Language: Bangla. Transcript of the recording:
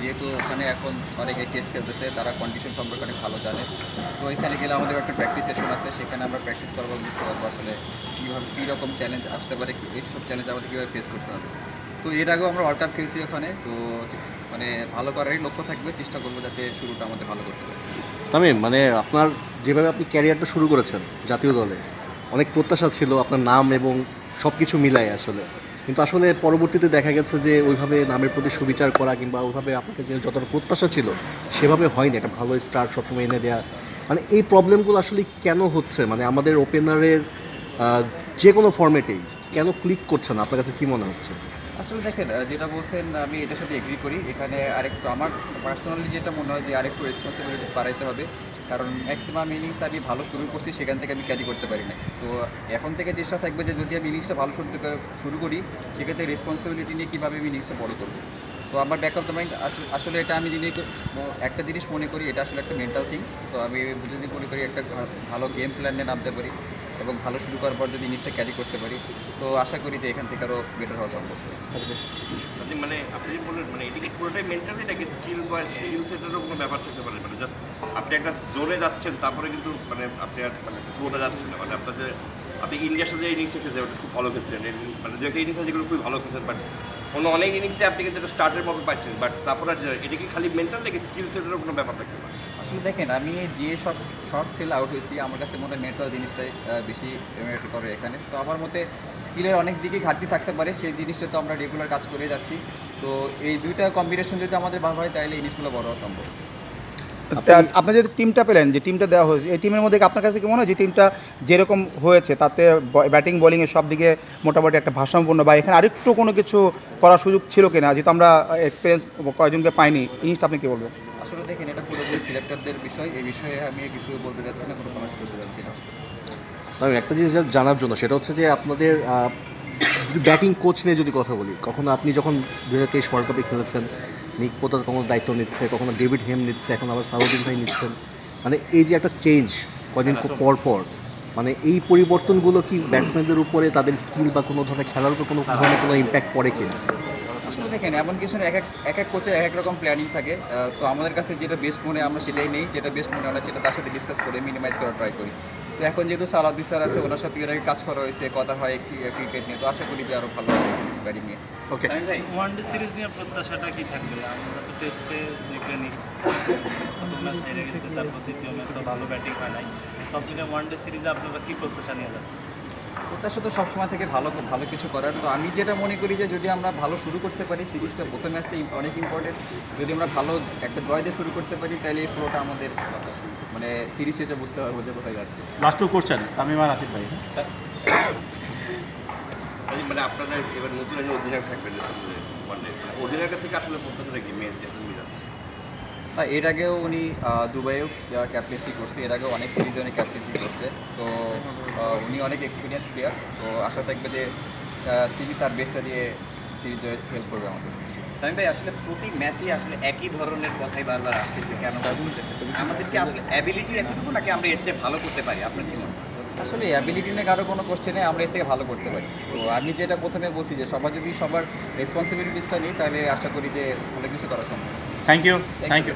যেহেতু ওখানে এখন অনেকে টেস্ট খেলতেছে, তারা কন্ডিশন সম্পর্কে অনেক ভালো জানে। তো এখানে গেলে আমাদের একটা প্র্যাকটিস সেশন আছে, সেখানে আমরা প্র্যাকটিস করব, বুঝতে পারব আসলে কীভাবে, কী রকম চ্যালেঞ্জ আসতে পারে এইসব চ্যালেঞ্জ আমাদের কীভাবে ফেস করতে হবে। তো এর আগেও আমরা ওয়ার্ল্ড কাপ খেলছি ওখানে, তো মানে ভালো করারই লক্ষ্য থাকবে, চেষ্টা করব যাতে শুরুটা আমাদের ভালো করতে পারে। তামিম মানে আপনার যেভাবে আপনি ক্যারিয়ারটা শুরু করেছেন জাতীয় দলে, অনেক প্রত্যাশা ছিল আপনার নাম এবং সব কিছু মিলাই আসলে। কিন্তু আসলে পরবর্তীতে দেখা গেছে যে ওইভাবে নামের প্রতি সুবিচার করা কিংবা ওইভাবে আপনাকে যে যতটা প্রত্যাশা ছিল, সেভাবে হয়নি। একটা ভালো স্টার্ট সবসময় এনে দেওয়া মানে এই প্রবলেমগুলো আসলে কেন হচ্ছে? মানে আমাদের ওপেনারের যে কোনো ফর্মেটেই কেন ক্লিক করছে না আপনার কাছে কী মনে হচ্ছে? আসলে দেখেন যেটা বলছেন, আমি এটার সাথে এগ্রি করি। এখানে আরেকটু আমার পার্সোনালি যেটা মনে হয় যে আরেকটু রেসপন্সিবিলিটিস বাড়াইতে হবে। কারণ ম্যাক্সিমাম ইনিংস আমি ভালো শুরু করছি, সেখান থেকে আমি ক্যারি করতে পারি না সো এখন থেকে চেষ্টা থাকবে যে যদি আমি ইনিংসটা ভালো শুরু শুরু করি, সেক্ষেত্রে রেসপন্সিবিলিটি নিয়ে কীভাবে আমি ইনিংসটা বড় করব? তো আমার ব্যাক অফ দ্য মাইন্ড আসলে এটা আমি যিনি একটা জিনিস মনে করি, এটা আসলে একটা মেন্টাল থিং তো আমি যদি মনে করি একটা ভালো গেম প্ল্যানে নামতে পারি এবং ভালো শুরু করার পর যদি ইনিংসটা ক্যারি করতে পারি তো আশা করি যে এখান থেকে আরও বেটার হওয়া সম্ভব আপনি মানে আপনি বললেন মানে এটি পুরোটাই মেন্টালি নাকি স্কিল বা স্কিল সেটেরও কোনো ব্যাপার থাকতে পারে? মানে জাস্ট আপনি একটা জোরে যাচ্ছেন তারপরে কিন্তু মানে আপনি আর মানে ফ্লোটা যাচ্ছেন না। মানে আপনার যে আপনি ইন্ডিয়ার সাথে ইনিংসে খেলছেন ওটা খুব ভালো খেলছেন। মানে যে একটা ইনিংস আছে যেগুলো খুব ভালো খেলছেন বাট অন্য অনেক ইনিংসে আপনি কিন্তু স্টার্টের মতো পাইছেন বাট তারপর এটা কি খালি মেন্টাল নাকি স্কিল সেটেরও কোনো ব্যাপার থাকতে পারে? আসলে দেখেন, আমি যে সব শর্ট খেল আউট হয়েছি, আমার কাছে মনে হয় মেন্টাল জিনিসটাই বেশি ম্যাটার করে এখানে। তো আমার মতে স্কিলের অনেক দিকে ঘাটতি থাকতে পারে, সেই জিনিসটা তো আমরা রেগুলার কাজ করে যাচ্ছি। তো এই দুইটা কম্বিনেশন যদি আমাদের ভালো হয়, তাহলে ইনিংসগুলো বড় হওয়া সম্ভব। আপনার যে টিমটা পেলেন যে টিমটা দেওয়া হয়েছে এই টিমের মধ্যে আপনার কাছে কি মনে হয় যে টিমটা যেরকম হয়েছে তাতে ব্যাটিং বোলিংয়ের সব দিকে মোটামুটি একটা ভারসাম্যপূর্ণ বা এখানে আরেকটু কোনো কিছু করার সুযোগ ছিল কিনা? যেহেতু আমরা এক্সপিরিয়েন্স কয়েকজনকে পাইনি এই জিনিসটা আপনি কী বলবেন? আসলে দেখেন এটা পুরোপুরি সিলেক্টরদের বিষয়। এই বিষয়ে আমি কিছু বলতে যাচ্ছি না কোনো কমেন্টস করতে যাচ্ছি না। আমি একটা জিনিস জানার জন্য সেটা হচ্ছে যে আপনাদের ব্যাটিং কোচ নিয়ে যদি কথা বলি কখনো আপনি যখন দু হাজার তেইশ ওয়ার্ল্ড কাপে খেলেছেন নিক পোতা কখনো দায়িত্ব নিচ্ছে কখনো ডেভিড হেম নিচ্ছে এখন আবার সাউদ্দিন ভাই নিচ্ছেন। মানে এই যে একটা চেঞ্জ কদিন খুব পর পর মানে এই পরিবর্তনগুলো কি ব্যাটসম্যানদের উপরে তাদের স্কিল বা কোনো ধরনের খেলার উপর কোনো ধরনের কোনো ইম্প্যাক্ট পড়ে কিনা আসলে দেখেন এমন কিছু না এক এক এক এক কোচের এক এক রকম প্ল্যানিং থাকে তো আমাদের কাছে যেটা বেস্ট মনে আমরা সেটাই নেই। যেটা বেস্ট মনে হয় না সেটা তার সাথে ডিসকাস করে মিনিমাইজ করার ট্রাই করি। তো এখন যেহেতু সালাউদ্দিন স্যার আছে ওনার সাথে এর আগে কাজ করা হয়েছে কথা হয় ক্রিকেট নিয়ে তো আশা করি যে আরও ভালো হবে। ব্যাটিং নিয়ে। ওকে ওয়ানডে সিরিজ নিয়ে প্রত্যাশাটা কি থাকবে? আমরা তো টেস্টে দেখলেনি প্রথম ম্যাচ হেরে গেছে তারপর দ্বিতীয় ম্যাচও ভালো ব্যাটিং হয় নাই। সব মিলে ওয়ানডে সিরিজে আপনারা কি প্রত্যাশা নিয়ে যাচ্ছে প্রত্যাশা তো সবসময় থেকে ভালো ভালো কিছু করার। তো আমি যেটা মনে করি যে যদি আমরা ভালো শুরু করতে পারি সিরিজটা প্রথম ম্যাচটা অনেক ইম্পর্টেন্ট যদি আমরা ভালো একটা জয় দিয়ে শুরু করতে পারি তাহলে এই ফ্লোটা আমাদের মানে সিরিজ শেষে বুঝতে পারব যে কোথায় যাচ্ছে। Last two question Tamim Atif ভাই। তাই মানে আপনাদের এবার নতুন একটা অধিনায়ক থাকবেন মানে অধিনায়কের থেকে আসলে প্রত্যাশাটা কি মেয়ে মিরাজ এর আগেও উনি আহ, দুবাইয়েও ক্যাপ্টেন্সি করছে। এর আগেও অনেক সিরিজে উনি ক্যাপ্টেন্সি করছে। তো উনি অনেক এক্সপিরিয়েন্স প্লেয়ার তো আশা থাকবে যে তিনি তার বেস্টটা দিয়ে সিরিজ হেল্প করবে আমাদের। তামিম ভাই আসলে প্রতি ম্যাচেই আসলে একই ধরনের কথাই বারবার আসতেছে। কেন আমাদের কি আসলে অ্যাবিলিটি এতটুকু নাকি আমরা এর চেয়ে ভালো করতে পারি? আপনার কি মনে আসলে অ্যাবিলিটি নিয়ে কারও কোনো কোশ্চেনে আমরা এর থেকে ভালো করতে পারি। তো আমি যেটা প্রথমে বলছি যে সবার যদি সবার রেসপন্সিবিলিটিসটা নিই তাহলে আশা করি যে অনেক কিছু করা সম্ভব। Thank you thank you